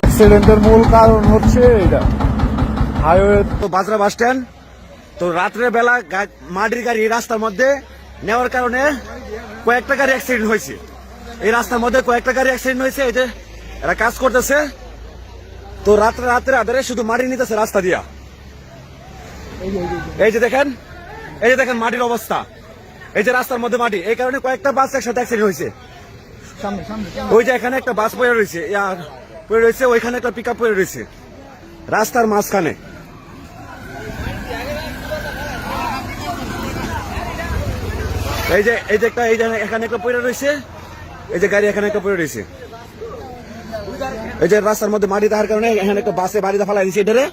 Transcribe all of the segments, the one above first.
অ্যাক্সিডেন্টের মূল কারণ হচ্ছে এটা। হাইওয়ে তো বাজরা বাস স্ট্যান্ড তো রাত্রের বেলা মাটির গাড়ি রাস্তার মধ্যে নেওয়ার কারণে কয়েকটা গাড়ি অ্যাক্সিডেন্ট হয়েছে। এই রাস্তার মধ্যে কয়েকটা গাড়ি অ্যাক্সিডেন্ট হয়েছে, এই যে এরা কাজ করতেছে। তো রাত্রে রাত্রে আধারে শুধু মাটি নিতেছে রাস্তা দিয়া। এই যে দেখেন, এই যে দেখেন মাটির অবস্থা। এই যে রাস্তার মধ্যে মাটি, এই কারণে কয়েকটা বাস একসাথে অ্যাক্সিডেন্ট হয়েছে। ওই যে এখানে একটা বাস পড়ে রয়েছে পড়ে রয়েছে, ওইখানে একটা পিক আপ পড়ে রয়েছে। রাস্তার মাঝখানে। এই যে এই যে একটা, এই যে এখানে একটা পড়ে রয়েছে। এই যে গাড়ি এখানে একটা পড়ে রয়েছে। এই যে রাস্তার মধ্যে মাটি দেওয়ার কারণে এখানে একটা বাসে বাড়িতে ফেলাই দিছে এটারে।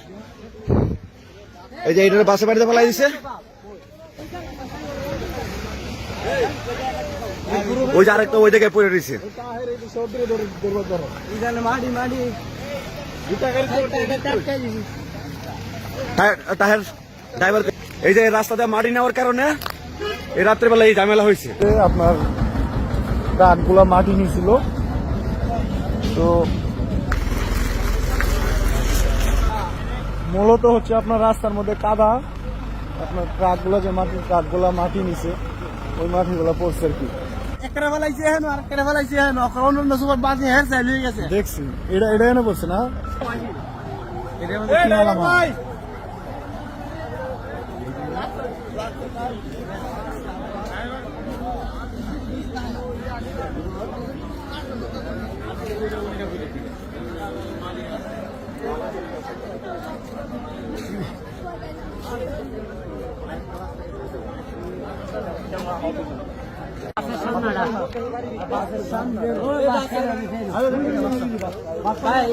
এই যে এটারে বাসে বাড়িতে ফেলাই দিছে ওই যে আরেকটা ওই জায়গায় পড়ে রয়েছে। এই যে রাস্তাতে মাটি নেওয়ার কারণে এই রাত্রেবেলা এই ঝামেলা হয়েছে। আপনার ট্রাকগুলো মাটি নিয়েছিল তো মূলত হচ্ছে আপনার রাস্তার মধ্যে কাদা আপনার ট্রাকগুলো যে মাটি ট্রাকগুলো মাটি নিছে ওই মাটিগুলো পড়ছে আর কি হয়ে দেখছি এটা এটা এনে পড়ছে না এটা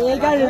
এই গাড়ি